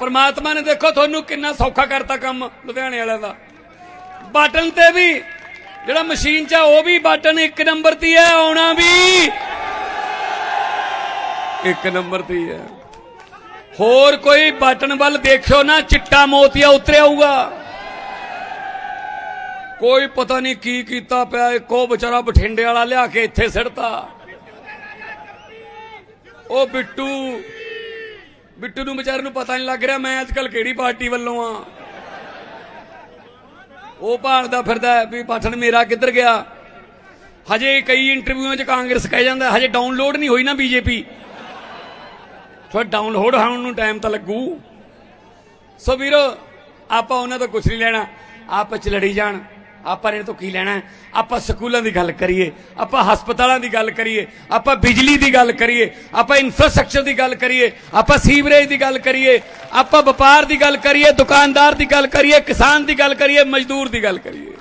ਪਰਮਾਤਮਾ ਨੇ ਦੇਖੋ ਤੁਹਾਨੂੰ ਕਿੰਨਾ ਸੌਖਾ ਕਰਤਾ ਕੰਮ ਲੁਧਿਆਣੇ ਵਾਲਿਆਂ ਦਾ। ਬਟਨ ਤੇ ਵੀ, ਜਿਹੜਾ ਮਸ਼ੀਨ 'ਚ ਉਹ ਵੀ ਬਟਨ ਇੱਕ ਨੰਬਰ ਤੇ ਹੈ, ਆਉਣਾ ਵੀ ਇੱਕ ਨੰਬਰ ਤੇ ਹੈ। ਹੋਰ ਕੋਈ ਬਟਨ ਵੱਲ ਦੇਖਿਓ ਨਾ, ਚਿੱਟਾ ਮੋਤੀਆ ਉਤਰਿਆ ਆਊਗਾ ਕੋਈ ਪਤਾ ਨਹੀਂ ਕੀ ਕੀਤਾ ਪਿਆ, ਇੱਕੋ ਵਿਚਾਰਾ ਬਠਿੰਡੇ ਵਾਲਾ ਲਿਆ ਕੇ ਇੱਥੇ ਸਿੱਟਤਾ ਉਹ ਬਿੱਟੂ ਬਿੱਟੂ ਨੂੰ ਵਿਚਾਰੇ ਨੂੰ ਪਤਾ ਨਹੀਂ ਲੱਗ ਰਿਹਾ ਮੈਂ ਅੱਜ ਕੱਲ ਕਿਹੜੀ ਪਾਰਟੀ ਵੱਲੋਂ ਆ। ਉਹ ਭਾਲਦਾ ਫਿਰਦਾ ਵੀ ਪਾਠਣ ਮੇਰਾ ਕਿੱਧਰ ਗਿਆ। ਹਜੇ ਕਈ ਇੰਟਰਵਿਊਆਂ 'ਚ ਕਾਂਗਰਸ ਕਹਿ ਜਾਂਦਾ, ਹਜੇ ਡਾਊਨਲੋਡ ਨਹੀਂ ਹੋਈ ਨਾ ਬੀਜੇਪੀ। ਥੋੜਾ ਡਾਊਨਲੋਡ ਹੋਣ ਨੂੰ ਟਾਈਮ ਤਾਂ ਲੱਗੂ। ਸੋ ਵੀਰੋ, ਆਪਾਂ ਉਹਨਾਂ ਤੋਂ ਕੁਝ ਨਹੀਂ ਲੈਣਾ, ਆਪਸ ਚ ਲੜੀ ਜਾਣ। ਆਪਾਂ ਨੇ ਤੋਂ ਕੀ ਲੈਣਾ ਆਪਾਂ ਸਕੂਲਾਂ ਦੀ ਗੱਲ ਕਰੀਏ, ਆਪਾਂ ਹਸਪਤਾਲਾਂ ਦੀ ਗੱਲ ਕਰੀਏ, ਆਪਾਂ ਬਿਜਲੀ ਦੀ ਗੱਲ ਕਰੀਏ, ਆਪਾਂ ਇਨਫਰਾਸਟ੍ਰਕਚਰ ਦੀ ਗੱਲ ਕਰੀਏ, ਆਪਾਂ ਸੀਵਰੇਜ ਦੀ ਗੱਲ ਕਰੀਏ, ਆਪਾਂ ਵਪਾਰ ਦੀ ਗੱਲ ਕਰੀਏ, ਦੁਕਾਨਦਾਰ ਦੀ ਗੱਲ ਕਰੀਏ, ਕਿਸਾਨ ਦੀ ਗੱਲ ਕਰੀਏ, ਮਜ਼ਦੂਰ ਦੀ ਗੱਲ ਕਰੀਏ।